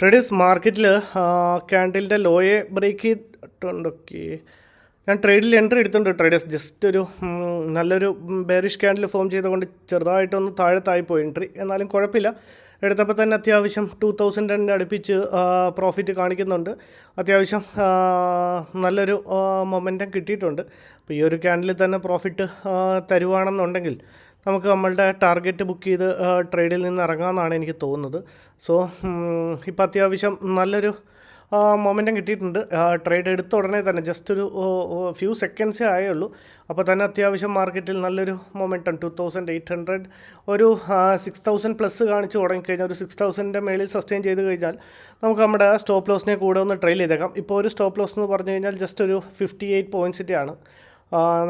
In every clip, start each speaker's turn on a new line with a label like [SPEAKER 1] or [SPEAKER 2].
[SPEAKER 1] Traders മാർക്കറ്റിൽ ക്യാൻഡിലിന്റെ ലോയെ break ചെയ്തിട്ടുണ്ട് okay ഞാൻ ട്രേഡിൽ എൻട്രി എടുത്തിട്ടുണ്ട് ട്രേഡേഴ്സ്. ജസ്റ്റ് ഒരു നല്ലൊരു ബെയറിഷ് ക്യാൻഡിൽ ഫോം ചെയ്തുകൊണ്ട് ചെറുതായിട്ടൊന്ന് താഴത്തായി പോയി. എൻട്രി എന്നാലും കുഴപ്പമില്ല. എടുത്തപ്പോൾ തന്നെ അത്യാവശ്യം ടു തൗസൻഡ് തൗസൻഡിന്റെ അടുപ്പിച്ച് പ്രോഫിറ്റ് കാണിക്കുന്നുണ്ട്. അത്യാവശ്യം നല്ലൊരു മൊമെന്റം കിട്ടിയിട്ടുണ്ട്. അപ്പോൾ ഈ ഒരു ക്യാൻഡിൽ തന്നെ പ്രോഫിറ്റ് തരുവാണെന്നുണ്ടെങ്കിൽ നമുക്ക് നമ്മളുടെ ടാർഗറ്റ് ബുക്ക് ചെയ്ത് ട്രേഡിൽ നിന്ന് ഇറങ്ങാമെന്നാണ് എനിക്ക് തോന്നുന്നത്. സോ ഇപ്പോൾ അത്യാവശ്യം നല്ലൊരു മൊമെന്റം കിട്ടിയിട്ടുണ്ട്. ട്രേഡ് എടുത്ത ഉടനെ തന്നെ ജസ്റ്റ് ഒരു ഫ്യൂ സെക്കൻഡ്സേ ആയുള്ളൂ. അപ്പോൾ തന്നെ അത്യാവശ്യം മാർക്കറ്റിൽ നല്ലൊരു momentum two thousand eight hundred ഒരു സിക്സ് തൗസൻഡ് പ്ലസ് കാണിച്ച് തുടങ്ങിക്കഴിഞ്ഞാൽ ഒരു സിക്സ് തൗസൻഡിന്റെ മേളിൽ സസ്റ്റെയിൻ ചെയ്ത് കഴിഞ്ഞാൽ നമുക്ക് നമ്മുടെ സ്റ്റോപ്പ് ലോസിനെ കൂടെ ഒന്ന് ട്രെയിൽ ചെയ്തേക്കാം. ഇപ്പോൾ ഒരു സ്റ്റോപ്പ് ലോസ് എന്ന് പറഞ്ഞു കഴിഞ്ഞാൽ ജസ്റ്റ് ഒരു ഫിഫ്റ്റി എയ്റ്റ് പോയിൻസിന്റെ ആണ്.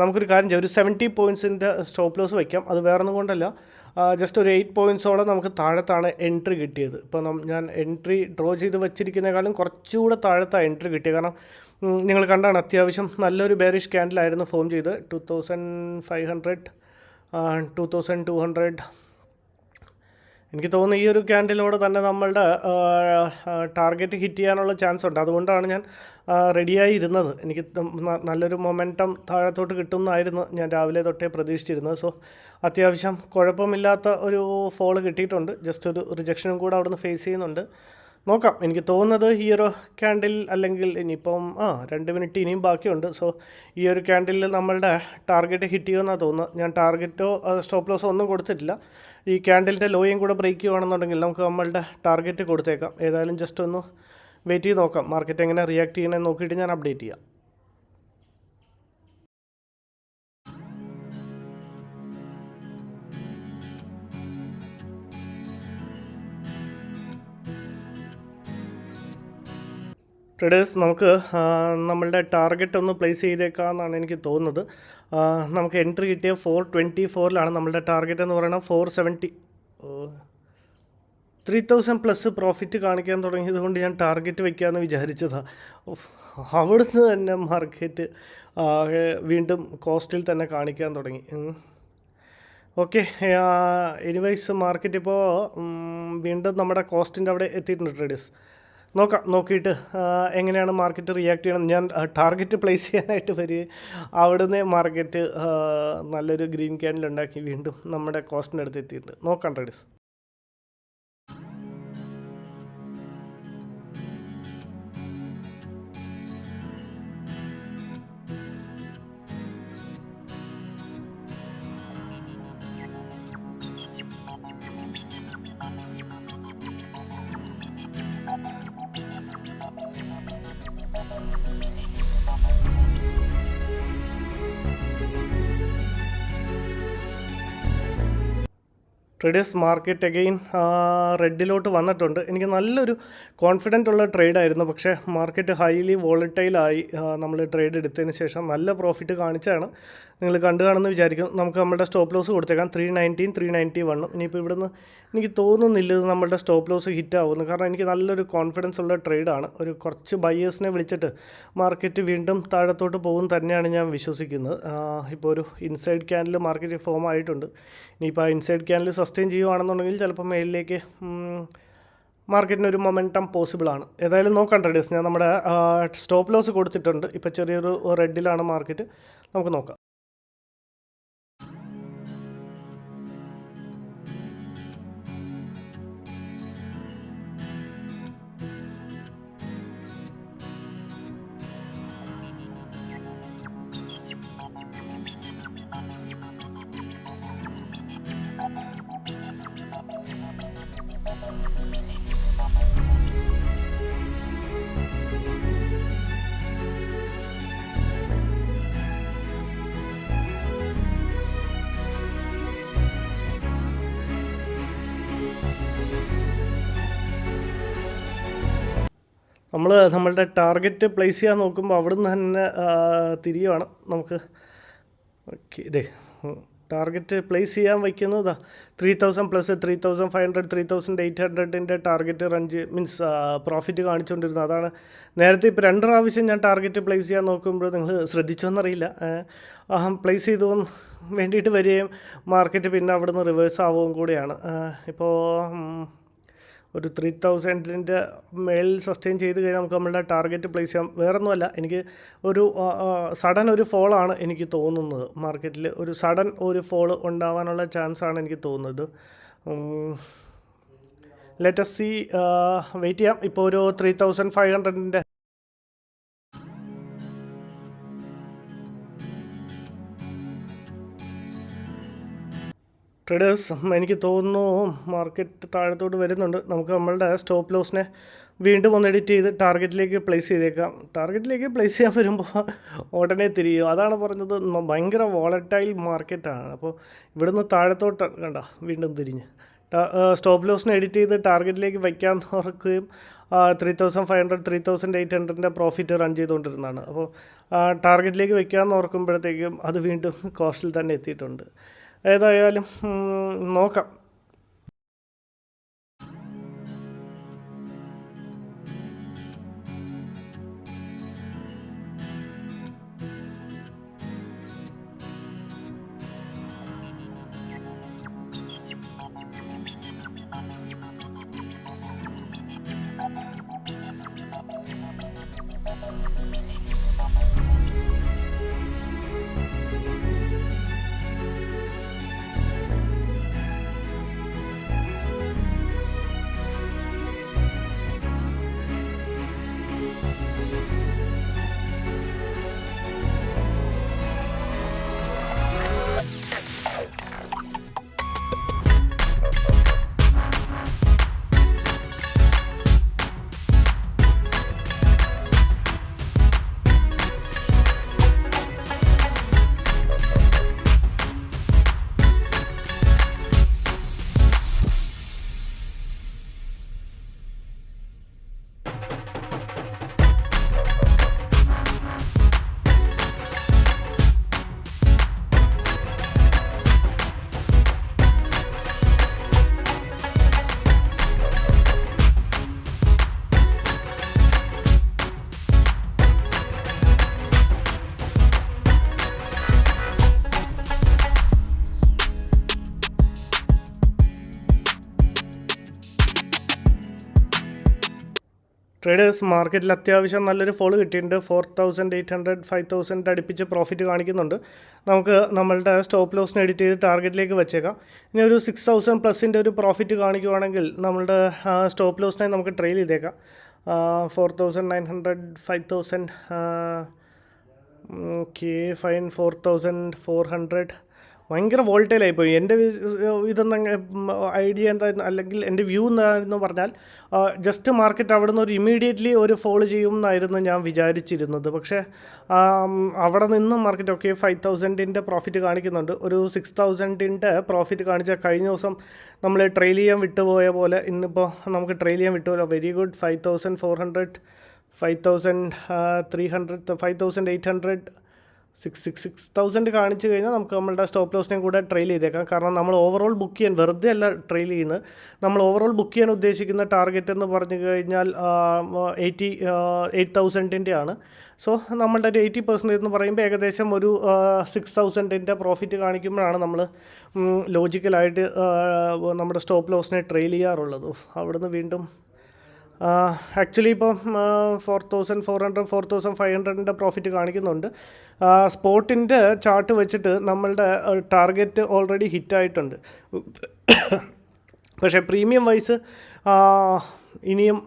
[SPEAKER 1] നമുക്കൊരു കാര്യം ചെയ്യാം. ഒരു സെവന്റി പോയിൻസിന്റെ സ്റ്റോപ്പ് ലോസ് വയ്ക്കാം അത് വേറൊന്നും കൊണ്ടല്ല. ജസ്റ്റ് ഒരു എയ്റ്റ് പോയിൻസോടെ നമുക്ക് താഴത്താണ് എൻട്രി കിട്ടിയത്. ഇപ്പോൾ ഞാൻ എൻട്രി ഡ്രോ ചെയ്ത് വെച്ചിരിക്കുന്നതിനേക്കാളും കുറച്ചുകൂടെ താഴത്താണ് എൻട്രി കിട്ടിയത്. കാരണം നിങ്ങൾ കണ്ടാണ് അത്യാവശ്യം നല്ലൊരു ബെയറിഷ് ക്യാൻഡിലായിരുന്നു ഫോം ചെയ്ത്. Two thousand five hundred two thousand two hundred എനിക്ക് തോന്നുന്നു ഈ ഒരു ക്യാൻഡിലൂടെ തന്നെ നമ്മളുടെ ടാർഗറ്റ് ഹിറ്റ് ചെയ്യാനുള്ള ചാൻസ് ഉണ്ട്. അതുകൊണ്ടാണ് ഞാൻ റെഡിയായി ഇരുന്നത്. എനിക്ക് നല്ലൊരു മൊമെന്റം താഴത്തോട്ട് കിട്ടുമെന്നായിരുന്നു ഞാൻ രാവിലെ തൊട്ടേ പ്രതീക്ഷിച്ചിരുന്നത്. സോ അത്യാവശ്യം കുഴപ്പമില്ലാത്ത ഒരു ഫോൾ കിട്ടിയിട്ടുണ്ട്. ജസ്റ്റ് ഒരു റിജക്ഷനും കൂടെ അവിടുന്ന് ഫേസ് ചെയ്യുന്നുണ്ട്. നോക്കാം. എനിക്ക് തോന്നുന്നത് ഈ ഒരു ക്യാൻഡിൽ അല്ലെങ്കിൽ ഇനിയിപ്പം ആ രണ്ട് മിനിറ്റ് ഇനിയും ബാക്കിയുണ്ട്. സോ ഈ ഒരു ക്യാൻഡിലിൽ നമ്മളുടെ ടാർഗറ്റ് ഹിറ്റ് ചെയ്യുമെന്നാണ് തോന്നുന്നത്. ഞാൻ ടാർഗറ്റോ സ്റ്റോപ്പ് ലോസോ ഒന്നും കൊടുത്തിട്ടില്ല. ഈ ക്യാൻഡിലിന്റെ ലോയും കൂടെ ബ്രേക്ക് ചെയ്യുകയാണെന്നുണ്ടെങ്കിൽ നമുക്ക് നമ്മളുടെ ടാർഗറ്റ് കൊടുത്തേക്കാം. ഏതായാലും ജസ്റ്റ് ഒന്ന് വെയിറ്റ് ചെയ്ത് നോക്കാം. മാർക്കറ്റ് എങ്ങനെ റിയാക്ട് ചെയ്യണമെന്ന് നോക്കിയിട്ട് ഞാൻ അപ്ഡേറ്റ് ചെയ്യാം. ട്രേഡേഴ്സ് നമുക്ക് നമ്മളുടെ ടാർഗറ്റ് ഒന്ന് പ്ലേസ് ചെയ്തേക്കാമെന്നാണ് എനിക്ക് തോന്നുന്നത്. നമുക്ക് എൻട്രി കിട്ടിയ ഫോർ ട്വന്റി ഫോറിലാണ് നമ്മളുടെ ടാർഗറ്റ് എന്ന് പറയുന്നത്. Four seventy three thousand plus profit കാണിക്കാൻ തുടങ്ങിയത് കൊണ്ട് ഞാൻ ടാർഗറ്റ് വയ്ക്കാമെന്ന് വിചാരിച്ചതാണ് അവിടുന്ന് തന്നെ മാർക്കറ്റ് വീണ്ടും കോസ്റ്റിൽ തന്നെ കാണിക്കാൻ തുടങ്ങി. ഓക്കെ എനിവൈസ് മാർക്കറ്റ് ഇപ്പോൾ വീണ്ടും നമ്മുടെ കോസ്റ്റിന്റെ അവിടെ എത്തിയിട്ടുണ്ട് ട്രേഡേഴ്സ് നോക്കാം നോക്കിയിട്ട് എങ്ങനെയാണ് മാർക്കറ്റ് റിയാക്ട് ചെയ്യണം ഞാൻ ടാർഗറ്റ് പ്ലേസ് ചെയ്യാനായിട്ട് വരികയും അവിടുന്ന് മാർക്കറ്റ് നല്ലൊരു ഗ്രീൻ ക്യാൻഡിൽ ഉണ്ടാക്കി വീണ്ടും നമ്മുടെ കോസ്റ്റിന്റെ അടുത്ത് എത്തിയിട്ടുണ്ട്. നോക്കാം ട്രേഡേഴ്സ് ട്രേഡേഴ്സ് മാർക്കറ്റ് അഗെയിൻ റെഡിലോട്ട് വന്നിട്ടുണ്ട്. എനിക്ക് നല്ലൊരു കോൺഫിഡന്റ് ഉള്ള ട്രേഡായിരുന്നു പക്ഷേ മാർക്കറ്റ് ഹൈലി വോളറ്റൈലായി നമ്മൾ ട്രേഡ് എടുത്തതിന് ശേഷം നല്ല പ്രോഫിറ്റ് കാണിച്ചാണ് നിങ്ങൾ കണ്ടു കാണുമെന്ന് വിചാരിക്കും. നമുക്ക് നമ്മുടെ സ്റ്റോപ്പ് ലോസ് കൊടുത്തേക്കാം. ത്രീ നയന്റീൻ ത്രീ നയന്റി വണ്ണും ഇനിയിപ്പോൾ ഇവിടുന്ന് എനിക്ക് തോന്നുന്നില്ല ഇത് നമ്മളുടെ സ്റ്റോപ്പ് ലോസ് ഹിറ്റ് ആവുമെന്ന്. കാരണം എനിക്ക് നല്ലൊരു കോൺഫിഡൻസ് ഉള്ള ട്രേഡാണ് ഒരു കുറച്ച് ബയേഴ്സിനെ വിളിച്ചിട്ട് മാർക്കറ്റ് വീണ്ടും താഴത്തോട്ട് പോകും തന്നെയാണ് ഞാൻ വിശ്വസിക്കുന്നത്. ഇപ്പോൾ ഒരു ഇൻസൈഡ് ക്യാനിൽ മാർക്കറ്റ് ഫോം ആയിട്ടുണ്ട്. ഇനിയിപ്പോൾ ആ ഇൻസൈഡ് ക്യാനിൽ സസ്റ്റെയിൻ ചെയ്യുവാണെന്നുണ്ടെങ്കിൽ ചിലപ്പോൾ മേലിലേക്ക് മാർക്കറ്റിന് ഒരു മൊമെന്റം പോസിബിൾ ആണ്. ഏതായാലും നോക്കാം ട്രേഡേഴ്സ് ഞാൻ നമ്മുടെ സ്റ്റോപ്പ് ലോസ് കൊടുത്തിട്ടുണ്ട്. ഇപ്പോൾ ചെറിയൊരു റെഡിലാണ് മാർക്കറ്റ് നമുക്ക് നോക്കാം. നമ്മൾ നമ്മളുടെ ടാർഗറ്റ് പ്ലേസ് ചെയ്യാൻ നോക്കുമ്പോൾ അവിടുന്ന് തന്നെ തിരിയുവാണ് നമുക്ക്. ഓക്കെ ഇതേ ടാർഗറ്റ് പ്ലേസ് ചെയ്യാൻ വയ്ക്കുന്നതാ three thousand plus three thousand five hundred three thousand eight ഹൺഡ്രഡിന്റെ target range means profit കാണിച്ചുകൊണ്ടിരുന്നത് അതാണ് നേരത്തെ ഇപ്പോൾ രണ്ട് പ്രാവശ്യം ഞാൻ ടാർഗറ്റ് പ്ലേസ് ചെയ്യാൻ നോക്കുമ്പോൾ നിങ്ങൾ ശ്രദ്ധിച്ചോന്നറിയില്ല. പ്ലേസ് ചെയ്തു വേണ്ടിയിട്ട് വരികയും മാർക്കറ്റ് പിന്നെ അവിടുന്ന് റിവേഴ്സ് ആവുകയും കൂടിയാണ്. ഇപ്പോൾ ഒരു ത്രീ തൗസൻഡിന്റെ മേളിൽ സസ്റ്റെയിൻ ചെയ്ത് കഴിഞ്ഞാൽ നമുക്ക് നമ്മളുടെ ടാർഗറ്റ് പ്ലേസ് ചെയ്യാം. വേറൊന്നുമല്ല എനിക്ക് ഒരു സഡൻ ഒരു ഫോളാണ് എനിക്ക് തോന്നുന്നത്. മാർക്കറ്റിൽ ഒരു സഡൻ ഒരു ഫോൾ ഉണ്ടാവാനുള്ള ചാൻസ് ആണ് എനിക്ക് തോന്നുന്നത്. ലെറ്റസ് സി വെയിറ്റ് ചെയ്യാം. ഇപ്പോൾ ഒരു ത്രീ തൗസൻഡ് ഫൈവ് ഹൺഡ്രഡിന്റെ ട്രേഡേഴ്സ് എനിക്ക് തോന്നുന്നു മാർക്കറ്റ് താഴത്തോട്ട് വരുന്നുണ്ട്. നമുക്ക് നമ്മളുടെ സ്റ്റോപ്പ് ലോസിനെ വീണ്ടും ഒന്ന് എഡിറ്റ് ചെയ്ത് ടാർഗറ്റിലേക്ക് പ്ലേസ് ചെയ്തേക്കാം. ടാർഗറ്റിലേക്ക് പ്ലേസ് ചെയ്യാൻ വരുമ്പോൾ ഉടനെ തിരിയും. അതാണ് പറഞ്ഞത് ഭയങ്കര വോളറ്റൈൽ മാർക്കറ്റാണ് അപ്പോൾ ഇവിടുന്ന് താഴത്തോട്ട് കണ്ട വീണ്ടും തിരിഞ്ഞ്. സ്റ്റോപ്പ് ലോസിനെ എഡിറ്റ് ചെയ്ത് ടാർഗറ്റിലേക്ക് വയ്ക്കാൻ തുറക്കുകയും three thousand five hundred three thousand eight ഹൺഡ്രഡിന്റെ profit run ചെയ്തുകൊണ്ടിരുന്നതാണ്. അപ്പോൾ ടാർഗറ്റിലേക്ക് വയ്ക്കാമെന്ന് ഓർക്കുമ്പോഴത്തേക്കും അത് വീണ്ടും കോസ്റ്റിൽ തന്നെ എത്തിയിട്ടുണ്ട്. ഏതായാലും ഉം, നോക്കാം ട്രേഡേഴ്സ് മാർക്കറ്റിൽ അത്യാവശ്യം നല്ലൊരു ഫോൾ കിട്ടിയിട്ടുണ്ട്. Four thousand eight hundred five thousand അടുപ്പിച്ച് പ്രോഫിറ്റ് കാണിക്കുന്നുണ്ട്. നമുക്ക് നമ്മളുടെ സ്റ്റോപ്പ് ലോസിന് എഡിറ്റ് ചെയ്ത് ടാർഗറ്റിലേക്ക് വെച്ചേക്കാം. ഇനി ഒരു സിക്സ് തൗസൻഡ് പ്ലസിന്റെ ഒരു പ്രോഫിറ്റ് കാണിക്കുവാണെങ്കിൽ നമ്മളുടെ സ്റ്റോപ്പ് ലോസിനെ നമുക്ക് ട്രെയിൽ ചെയ്തേക്കാം. Four thousand nine hundred five thousand okay fine four thousand four hundred ഭയങ്കര വോൾട്ടേലായി പോയി എന്റെ ഇതെന്ന ഐഡിയ എന്തായിരുന്നു അല്ലെങ്കിൽ എന്റെ വ്യൂ എന്തായിരുന്നു പറഞ്ഞാൽ ജസ്റ്റ് മാർക്കറ്റ് അവിടെ നിന്ന് ഒരു ഇമീഡിയറ്റ്ലി ഒരു ഫോളോ ചെയ്യും എന്നായിരുന്നു ഞാൻ വിചാരിച്ചിരുന്നത്. പക്ഷേ അവിടെ നിന്നും മാർക്കറ്റ് ഓക്കെ ഫൈവ് തൗസൻഡിന്റെ പ്രോഫിറ്റ് കാണിക്കുന്നുണ്ട്. ഒരു സിക്സ് തൗസൻഡിന്റെ പ്രോഫിറ്റ് കാണിച്ച കഴിഞ്ഞ ദിവസം നമ്മൾ ട്രെയിൽ ചെയ്യാൻ വിട്ടുപോയ പോലെ ഇന്നിപ്പോൾ നമുക്ക് ട്രെയിൽ ചെയ്യാൻ വിട്ടുപോലോ very good five thousand four hundred five thousand three hundred five thousand eight hundred six six six thousand കാണിച്ചു കഴിഞ്ഞാൽ നമുക്ക് നമ്മളുടെ സ്റ്റോപ്പ് ലോസിനെയും കൂടെ ട്രെയിൽ ചെയ്തേക്കാം. കാരണം നമ്മൾ ഓവറോൾ ബുക്ക് ചെയ്യാൻ വെറുതെ അല്ല ട്രെയിൽ ചെയ്യുന്നത്. നമ്മൾ ഓവറോൾ ബുക്ക് ചെയ്യാൻ ഉദ്ദേശിക്കുന്ന ടാർഗറ്റ് എന്ന് പറഞ്ഞു കഴിഞ്ഞാൽ എയ്റ്റി എയ്റ്റ് തൗസൻഡിന്റെ ആണ്. സോ നമ്മളുടെ ഒരു എയ്റ്റി പെർസെന്റേജ് എന്ന് പറയുമ്പോൾ ഏകദേശം ഒരു സിക്സ് തൗസൻഡിന്റെ പ്രോഫിറ്റ് കാണിക്കുമ്പോഴാണ് നമ്മൾ ലോജിക്കലായിട്ട് നമ്മുടെ സ്റ്റോപ്പ് ലോസിനെ ട്രെയിൽ ചെയ്യാറുള്ളത്. അവിടുന്ന് വീണ്ടും ആക്ച്വലി ഇപ്പം four thousand four hundred four thousand five ഹൺഡ്രഡിന്റെ profit കാണിക്കുന്നുണ്ട്. സ്പോട്ടിന്റെ ചാർട്ട് വെച്ചിട്ട് നമ്മളുടെ ടാർഗറ്റ് ഓൾറെഡി ഹിറ്റായിട്ടുണ്ട് പക്ഷേ പ്രീമിയം വൈസ് ഇനിയും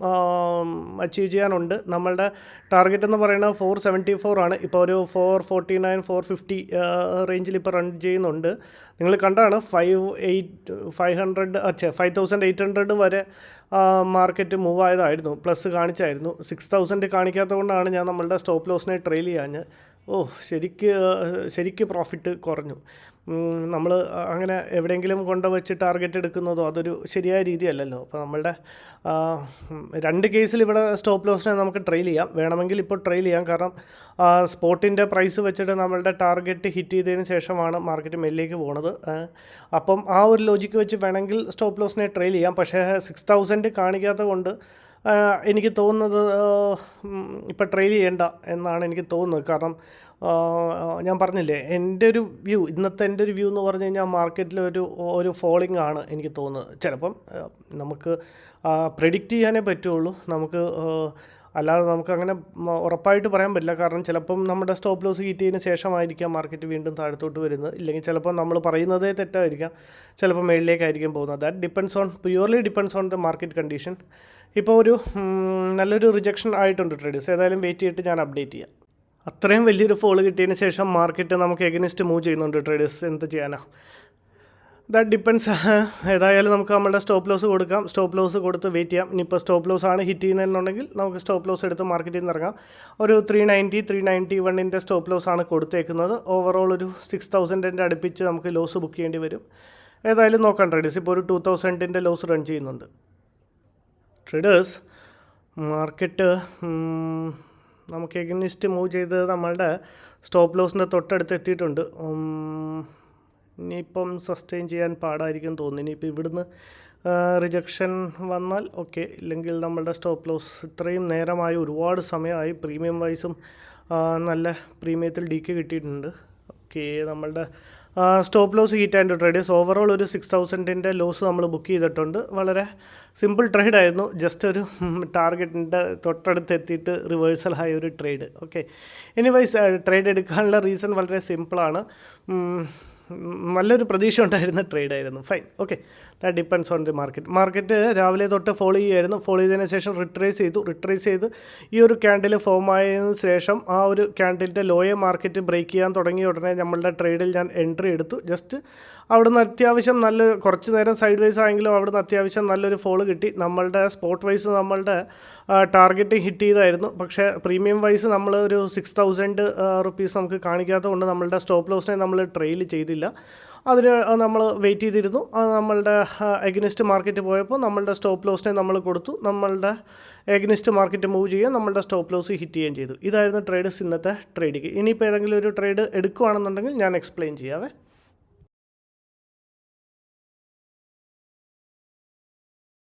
[SPEAKER 1] അച്ചീവ് ചെയ്യാനുണ്ട്. നമ്മളുടെ ടാർഗറ്റ് എന്ന് പറയുന്നത് ഫോർ സെവന്റി ഫോർ ആണ്. ഇപ്പോൾ ഒരു four forty nine four fifty റേഞ്ചിൽ ഇപ്പോൾ റൺ ചെയ്യുന്നുണ്ട്. നിങ്ങൾ കണ്ടാണ് ഫൈവ് എയ്റ്റ് ഫൈവ് ഹൺഡ്രഡ് അച്ഛേ ഫൈവ് തൗസൻഡ് എയ്റ്റ് ഹൺഡ്രഡ് വരെ മാർക്കറ്റ് മൂവ് ആയതായിരുന്നു. പ്ലസ് കാണിച്ചായിരുന്നു. സിക്സ് തൗസൻഡ് കാണിക്കാത്തത് കൊണ്ടാണ് ഞാൻ നമ്മളുടെ സ്റ്റോപ്പ് ലോസിനെ ട്രെയിൽ ചെയ്യാഞ്ഞ് ഓ ശരിക്ക് ശരിക്ക് പ്രോഫിറ്റ് കുറഞ്ഞു. നമ്മൾ അങ്ങനെ എവിടെയെങ്കിലും കൊണ്ട് വെച്ച് ടാർഗറ്റ് എടുക്കുന്നതോ അതൊരു ശരിയായ രീതിയല്ലല്ലോ. അപ്പോൾ നമ്മളുടെ രണ്ട് കേസിൽ ഇവിടെ സ്റ്റോപ്പ് ലോസിനെ നമുക്ക് ട്രെയിൽ ചെയ്യാം. വേണമെങ്കിൽ ഇപ്പോൾ ട്രെയിൽ ചെയ്യാം. കാരണം സ്പോട്ടിന്റെ പ്രൈസ് വെച്ചിട്ട് നമ്മളുടെ ടാർഗറ്റ് ഹിറ്റ് ചെയ്തതിന് ശേഷമാണ് മാർക്കറ്റ് മേലിലേക്ക് പോകുന്നത് അപ്പം ആ ഒരു ലോജിക്ക് വെച്ച് വേണമെങ്കിൽ സ്റ്റോപ്പ് ലോസിനെ ട്രെയിൽ ചെയ്യാം. പക്ഷേ സിക്സ് തൗസൻഡ് കാണിക്കാത്ത കൊണ്ട് എനിക്ക് തോന്നുന്നത് ഇപ്പം ട്രെയിൽ ചെയ്യേണ്ട എന്നാണ് എനിക്ക് തോന്നുന്നത്. കാരണം ഞാൻ പറഞ്ഞില്ലേ എന്റെ ഒരു വ്യൂ ഇന്നത്തെ എന്റെ ഒരു വ്യൂ എന്ന് പറഞ്ഞു കഴിഞ്ഞാൽ മാർക്കറ്റിൽ ഒരു ഒരു ഫോളിംഗ് ആണ് എനിക്ക് തോന്നുന്നത്. ചിലപ്പം നമുക്ക് പ്രെഡിക്റ്റ് ചെയ്യാനേ പറ്റുള്ളൂ. നമുക്ക് അല്ലാതെ നമുക്ക് അങ്ങനെ ഉറപ്പായിട്ട് പറയാൻ പറ്റില്ല. കാരണം ചിലപ്പം നമ്മുടെ സ്റ്റോപ്പ് ലോസ് ഹീറ്റ് ചെയ്തതിന് ശേഷമായിരിക്കാം മാർക്കറ്റ് വീണ്ടും താഴത്തോട്ട് വരുന്നത്. ഇല്ലെങ്കിൽ ചിലപ്പോൾ നമ്മൾ പറയുന്നതേ തെറ്റായിരിക്കാം. ചിലപ്പോൾ മേളിലേക്കായിരിക്കും പോകുന്നത്. That depends on purely depends on the market condition ഇപ്പോൾ ഒരു നല്ലൊരു റിജക്ഷൻ ആയിട്ടുണ്ട് ട്രേഡേഴ്സ് ഏതായാലും വെയിറ്റ് ചെയ്തിട്ട് ഞാൻ അപ്ഡേറ്റ് ചെയ്യാം. അത്രയും വലിയൊരു ഫോൾ കിട്ടിയതിന് ശേഷം മാർക്കറ്റ് നമുക്ക് എഗനിസ്റ്റ് മൂവ് ചെയ്യുന്നുണ്ട് ട്രേഡേഴ്സ് എന്ത് ചെയ്യാനാ? ദാറ്റ് ഡിപ്പെൻസ് ഏതായാലും നമുക്ക് നമ്മുടെ സ്റ്റോപ്പ് ലോസ് കൊടുക്കാം. സ്റ്റോപ്പ് ലോസ് കൊടുത്ത് വെയിറ്റ് ചെയ്യാം. ഇനിയിപ്പോൾ സ്റ്റോപ്പ് ലോസ് ആണ് ഹിറ്റ് ചെയ്യുന്നതെന്നുണ്ടെങ്കിൽ നമുക്ക് സ്റ്റോപ്പ് ലോസ് എടുത്ത് മാർക്കറ്റിൽ നിന്ന് ഇറങ്ങാം. ഒരു ത്രീ നയന്റി ത്രീ നയന്റി വണ്ണിന്റെ സ്റ്റോപ്പ് ലോസ് ആണ് കൊടുത്തേക്കുന്നത്. ഓവറോൾ ഒരു സിക്സ് തൗസൻഡിന്റെ അടുപ്പിച്ച് നമുക്ക് ലോസ് ബുക്ക് ചെയ്യേണ്ടി വരും. ഏതായാലും നോക്കാം ട്രേഡേഴ്സ് ഇപ്പോൾ ഒരു ടു തൗസൻഡിന്റെ ലോസ് റൺ ചെയ്യുന്നുണ്ട്. ട്രേഡേഴ്സ് മാർക്കറ്റ് നമുക്ക് എഗനിസ്റ്റ് മൂവ് ചെയ്ത് നമ്മളുടെ സ്റ്റോപ്പ് ലോസിന്റെ തൊട്ടടുത്ത് എത്തിയിട്ടുണ്ട്. ഇനിയിപ്പം സസ്റ്റെയിൻ ചെയ്യാൻ പാടായിരിക്കും തോന്നുന്നു. ഇനിയിപ്പോൾ ഇവിടുന്ന് റിജക്ഷൻ വന്നാൽ ഓക്കെ ഇല്ലെങ്കിൽ നമ്മളുടെ സ്റ്റോപ്പ് ലോസ് ഇത്രയും നേരമായി ഒരുപാട് സമയമായി പ്രീമിയം വൈസും നല്ല പ്രീമിയത്തിൽ ഡിക്ക് കിട്ടിയിട്ടുണ്ട്. ഓക്കെ നമ്മളുടെ stop loss hit and traders overall ഒരു സിക്സ് തൗസൻഡിന്റെ ലോസ് നമ്മൾ ബുക്ക് ചെയ്തിട്ടുണ്ട്. വളരെ സിമ്പിൾ ട്രേഡ് ആയിരുന്നു. ജസ്റ്റ് ഒരു ടാർഗറ്റിന്റെ തൊട്ടടുത്ത് എത്തിയിട്ട് റിവേഴ്സൽ ആയ ഒരു ട്രേഡ് ഓക്കെ എനിവൈസ് ട്രേഡ് എടുക്കാനുള്ള റീസൺ വളരെ സിമ്പിളാണ് നല്ലൊരു പ്രതീക്ഷ ഉണ്ടായിരുന്ന ട്രേഡ് ആയിരുന്നു fine okay that depends on the market market രാവിലെ തൊട്ട് ഫോളോ ചെയ്യുമായിരുന്നു ഫോളോ ചെയ്തതിന് ശേഷം റിട്രേസ് ചെയ്തു. റിട്രേസ് ചെയ്ത് ഈ ഒരു ക്യാൻഡിൽ ഫോം ആയതിനു ശേഷം ആ ഒരു ക്യാൻഡിലിന്റെ ലോയെ മാർക്കറ്റ് ബ്രേക്ക് ചെയ്യാൻ തുടങ്ങിയ ഉടനെ നമ്മളുടെ ട്രേഡിൽ ഞാൻ എൻട്രി എടുത്തു. ജസ്റ്റ് അവിടുന്ന് അത്യാവശ്യം നല്ല കുറച്ച് നേരം സൈഡ് വൈസ് ആയെങ്കിലും അവിടുന്ന് അത്യാവശ്യം നല്ലൊരു ഫോൾ കിട്ടി. നമ്മളുടെ സ്പോട്ട് വൈസ് നമ്മളുടെ ടാർഗറ്റ് ഹിറ്റ് ചെയ്തായിരുന്നു. പക്ഷേ പ്രീമിയം വൈസ് നമ്മൾ ഒരു സിക്സ് തൗസൻഡ് റുപ്പീസ് നമുക്ക് കാണിക്കാത്തത് കൊണ്ട് നമ്മളുടെ സ്റ്റോപ്പ് ലോസിനെ നമ്മൾ ട്രെയിൽ ചെയ്തില്ല. അതിന് നമ്മൾ വെയിറ്റ് ചെയ്തിരുന്നു. നമ്മളുടെ എഗ്നിസ്റ്റ് മാർക്കറ്റ് പോയപ്പോൾ നമ്മളുടെ സ്റ്റോപ്പ് ലോസിനെ നമ്മൾ കൊടുത്തു. നമ്മളുടെ എഗ്നിസ്റ്റ് മാർക്കറ്റ് മൂവ് ചെയ്യുകയും നമ്മളുടെ സ്റ്റോപ്പ് ലോസ് ഹിറ്റ് ചെയ്യുകയും ചെയ്തു. ഇതായിരുന്നു ട്രേഡ്സ് ഇന്നത്തെ ട്രേഡിങ് ഇനിയിപ്പോൾ ഏതെങ്കിലും ഒരു ട്രേഡ് എടുക്കുകയാണെന്നുണ്ടെങ്കിൽ ഞാൻ എക്സ്പ്ലെയിൻ ചെയ്യാവേ.